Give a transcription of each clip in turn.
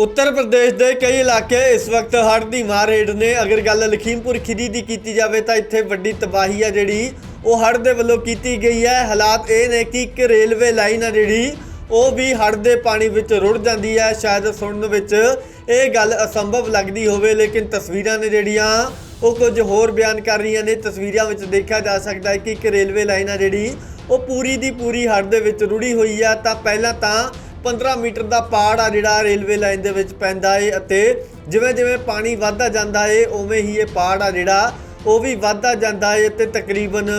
ਉੱਤਰ ਪ੍ਰਦੇਸ਼ ਦੇ ਕਈ ਇਲਾਕੇ ਇਸ ਵਕਤ ਹੜ੍ਹ ਦੀ ਮਾਰ ਹੇਠ ਨੇ। ਅਗਰ ਗੱਲ ਲਖੀਮਪੁਰ ਖੀਰੀ ਦੀ ਕੀਤੀ ਜਾਵੇ ਤਾਂ ਇੱਥੇ ਵੱਡੀ ਤਬਾਹੀ ਆ ਜਿਹੜੀ ਉਹ ਹੜ੍ਹ ਦੇ ਵੱਲੋਂ ਕੀਤੀ ਗਈ ਹੈ। ਹਾਲਾਤ ਇਹ ਨੇ ਕਿ ਇੱਕ ਰੇਲਵੇ ਲਾਈਨ ਆ ਜਿਹੜੀ ਉਹ ਵੀ ਹੜ੍ਹ ਦੇ ਪਾਣੀ ਵਿੱਚ ਰੁੜ ਜਾਂਦੀ ਹੈ। ਸ਼ਾਇਦ ਸੁਣਨ ਵਿੱਚ ਇਹ ਗੱਲ ਅਸੰਭਵ ਲੱਗਦੀ ਹੋਵੇ, ਲੇਕਿਨ ਤਸਵੀਰਾਂ ਨੇ ਜਿਹੜੀਆਂ ਉਹ ਕੁਝ ਹੋਰ ਬਿਆਨ ਕਰ ਰਹੀਆਂ ਨੇ। ਤਸਵੀਰਾਂ ਵਿੱਚ ਦੇਖਿਆ ਜਾ ਸਕਦਾ ਹੈ ਕਿ ਇੱਕ ਰੇਲਵੇ ਲਾਈਨ ਆ ਜਿਹੜੀ ਉਹ ਪੂਰੀ ਦੀ ਪੂਰੀ ਹੜ੍ਹ ਦੇ ਵਿੱਚ ਰੁੜੀ ਹੋਈ ਆ। ਤਾਂ ਪਹਿਲਾਂ ਤਾਂ 15 ਮੀਟਰ ਦਾ ਪਾੜ ਆ ਜਿਹੜਾ ਰੇਲਵੇ ਲਾਈਨ ਦੇ ਵਿੱਚ ਪੈਂਦਾ ਏ ਅਤੇ ਜਿਵੇਂ ਜਿਵੇਂ ਪਾਣੀ ਵੱਧਦਾ ਜਾਂਦਾ ਏ, ਉਵੇਂ ਹੀ ਇਹ ਪਾੜ ਆ ਜਿਹੜਾ, ਉਹ ਵੀ ਵੱਧਦਾ ਜਾਂਦਾ ਏ ਤੇ ਤਕਰੀਬਨ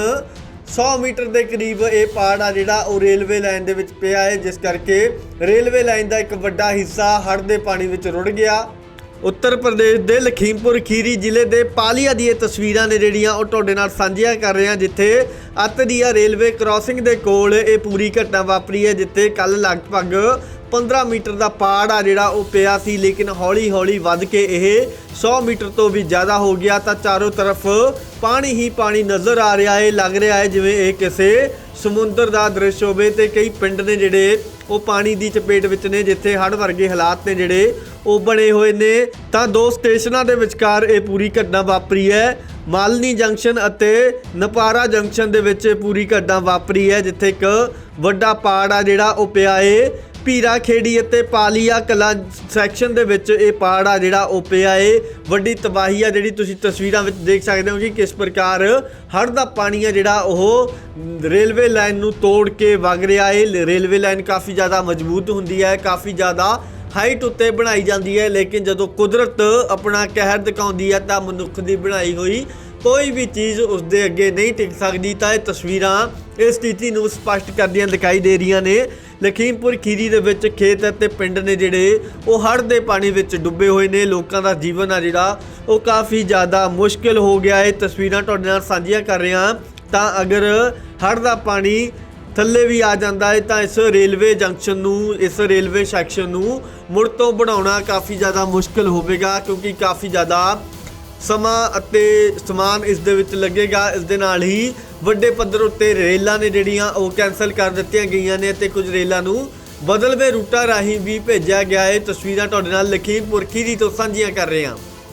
100 ਮੀਟਰ ਦੇ ਕਰੀਬ ਇਹ ਪਾੜ ਆ ਜਿਹੜਾ, ਉਹ ਰੇਲਵੇ ਲਾਈਨ ਦੇ ਵਿੱਚ ਪਿਆ ਏ, ਜਿਸ ਕਰਕੇ ਰੇਲਵੇ ਲਾਈਨ ਦਾ ਇੱਕ ਵੱਡਾ ਹਿੱਸਾ ਹੜ੍ਹ ਦੇ ਪਾਣੀ ਵਿੱਚ ਰੁੜ ਗਿਆ। ਉੱਤਰ ਪ੍ਰਦੇਸ਼ ਦੇ ਲਖੀਮਪੁਰ ਖੀਰੀ ਜ਼ਿਲ੍ਹੇ ਦੇ ਪਾਲੀਆ ਦੀ ਇਹ ਤਸਵੀਰਾਂ ਨੇ ਜਿਹੜੀਆਂ ਉਹ ਤੁਹਾਡੇ ਨਾਲ ਸਾਂਝੀਆਂ ਕਰ ਰਹੇ ਹਾਂ, ਜਿੱਥੇ ਅਤਦੀਆ ਰੇਲਵੇ ਕ੍ਰਾਸਿੰਗ ਦੇ ਕੋਲ ਇਹ ਪੂਰੀ ਘਟਨਾ ਵਾਪਰੀ ਹੈ, ਜਿੱਥੇ ਕੱਲ ਲਗਭਗ 15 ਮੀਟਰ ਦਾ ਪਾੜ ਆ ਜਿਹੜਾ ਉਹ ਪਿਆ ਸੀ, ਲੇਕਿਨ ਹੌਲੀ-ਹੌਲੀ ਵੱਧ ਕੇ ਇਹ 100 ਮੀਟਰ ਤੋਂ ਵੀ ਜ਼ਿਆਦਾ ਹੋ ਗਿਆ। ਤਾਂ ਚਾਰੋਂ ਤਰਫ ਪਾਣੀ ਹੀ ਪਾਣੀ ਨਜ਼ਰ ਆ ਰਿਹਾ ਹੈ, ਲੱਗ ਰਿਹਾ ਹੈ, ਜਿਵੇਂ ਇਹ ਕਿਸੇ ਸਮੁੰਦਰ ਦਾ ਦ੍ਰਿਸ਼ ਹੋਵੇ ਤੇ ਕਈ ਪਿੰਡ ਨੇ ਜਿਹੜੇ ਉਹ ਪਾਣੀ ਦੀ ਚਪੇਟ ਵਿੱਚ ਨੇ, ਜਿੱਥੇ ਹੜ੍ਹ ਵਰਗੇ ਹਾਲਾਤ ਨੇ ਜਿਹੜੇ, ਉਹ ਬਣੇ ਹੋਏ ਨੇ। ਤਾਂ ਦੋ ਸਟੇਸ਼ਨਾਂ ਦੇ ਵਿਚਕਾਰ ਇਹ ਪੂਰੀ ਘਟਨਾ ਵਾਪਰੀ ਹੈ। ਮਾਲਨੀ ਜੰਕਸ਼ਨ ਅਤੇ ਨਪਾਰਾ ਜੰਕਸ਼ਨ ਦੇ ਵਿੱਚ ਇਹ ਪੂਰੀ ਘਟਨਾ ਵਾਪਰੀ ਹੈ, ਜਿੱਥੇ ਇੱਕ ਵੱਡਾ ਪਾੜ ਆ ਜਿਹੜਾ, ਉਹ ਪਿਆ ਏ। ਪੀਰਾ ਖੇੜੀ ਅਤੇ ਪਾਲੀਆ ਕਲਾਂ ਸੈਕਸ਼ਨ ਦੇ ਵਿੱਚ ਇਹ ਪਾੜ ਆ ਜਿਹੜਾ ਉਹ ਪਿਆ ਏ। ਵੱਡੀ ਤਬਾਹੀ ਆ ਜਿਹੜੀ ਤੁਸੀਂ ਤਸਵੀਰਾਂ ਵਿੱਚ ਦੇਖ ਸਕਦੇ ਹੋ ਕਿ ਕਿਸ ਪ੍ਰਕਾਰ ਹੜ੍ਹ ਦਾ ਪਾਣੀ ਆ ਜਿਹੜਾ ਉਹ ਰੇਲਵੇ ਲਾਈਨ ਨੂੰ ਤੋੜ ਕੇ ਵਗ ਰਿਹਾ ਏ। ਰੇਲਵੇ ਲਾਈਨ ਕਾਫੀ ਜ਼ਿਆਦਾ ਮਜ਼ਬੂਤ ਹੁੰਦੀ ਹੈ, ਕਾਫੀ ਜ਼ਿਆਦਾ ਹਾਈਟ ਉੱਤੇ ਬਣਾਈ ਜਾਂਦੀ ਹੈ, ਲੇਕਿਨ ਜਦੋਂ ਕੁਦਰਤ ਆਪਣਾ ਕਹਿਰ ਦਿਖਾਉਂਦੀ ਹੈ ਤਾਂ ਮਨੁੱਖ ਦੀ ਬਣਾਈ ਹੋਈ ਕੋਈ ਵੀ ਚੀਜ਼ ਉਸ ਦੇ ਅੱਗੇ ਨਹੀਂ ਟਿਕ ਸਕਦੀ। ਤਾਂ ਇਹ ਤਸਵੀਰਾਂ ਇਸ ਸਥਿਤੀ ਨੂੰ ਸਪਸ਼ਟ ਕਰਦੀਆਂ ਦਿਖਾਈ ਦੇ ਰਹੀਆਂ ਨੇ। ਲਖੀਮਪੁਰ ਖੀਰੀ ਦੇ ਵਿੱਚ ਖੇਤ ਅਤੇ ਪਿੰਡ ਨੇ ਜਿਹੜੇ ਉਹ ਹੜ੍ਹ ਦੇ ਪਾਣੀ ਵਿੱਚ ਡੁੱਬੇ ਹੋਏ ਨੇ। ਲੋਕਾਂ ਦਾ ਜੀਵਨ ਆ ਜਿਹੜਾ, ਉਹ ਕਾਫੀ ਜ਼ਿਆਦਾ ਮੁਸ਼ਕਿਲ ਹੋ ਗਿਆ ਹੈ। ਤਸਵੀਰਾਂ ਤੁਹਾਡੇ ਨਾਲ ਸਾਂਝੀਆਂ ਕਰ ਰਿਹਾ ਤਾਂ ਅਗਰ ਹੜ੍ਹ ਦਾ ਪਾਣੀ ਥੱਲੇ ਵੀ ਆ ਜਾਂਦਾ ਹੈ, ਤਾਂ ਇਸ ਰੇਲਵੇ ਜੰਕਸ਼ਨ ਨੂੰ, ਇਸ ਰੇਲਵੇ ਸੈਕਸ਼ਨ ਨੂੰ ਮੁੜ ਤੋਂ ਬਣਾਉਣਾ ਕਾਫੀ ਜ਼ਿਆਦਾ ਮੁਸ਼ਕਲ ਹੋਵੇਗਾ, ਕਿਉਂਕਿ ਕਾਫੀ ਜ਼ਿਆਦਾ ਸਮਾਂ ਅਤੇ ਸਮਾਨ ਇਸ ਦੇ ਵਿੱਚ ਲੱਗੇਗਾ। ਇਸ ਦੇ ਨਾਲ ਹੀ ਵੱਡੇ ਪੱਧਰ ਉੱਤੇ ਰੇਲਾਂ ਨੇ ਜਿਹੜੀਆਂ ਉਹ ਕੈਨਸਲ ਕਰ ਦਿੱਤੀਆਂ ਗਈਆਂ ਨੇ ਅਤੇ ਕੁਝ ਰੇਲਾਂ ਨੂੰ ਬਦਲਵੇਂ ਰੂਟਾਂ ਰਾਹੀਂ ਵੀ ਭੇਜਿਆ ਗਿਆ। ਹੈ ਤਸਵੀਰਾਂ ਤੁਹਾਡੇ ਨਾਲ ਲਖੀਮਪੁਰ ਖੀਰੀ ਤੋਂ ਸਾਂਝੀਆਂ ਕਰ ਰਹੇ ਹਾਂ।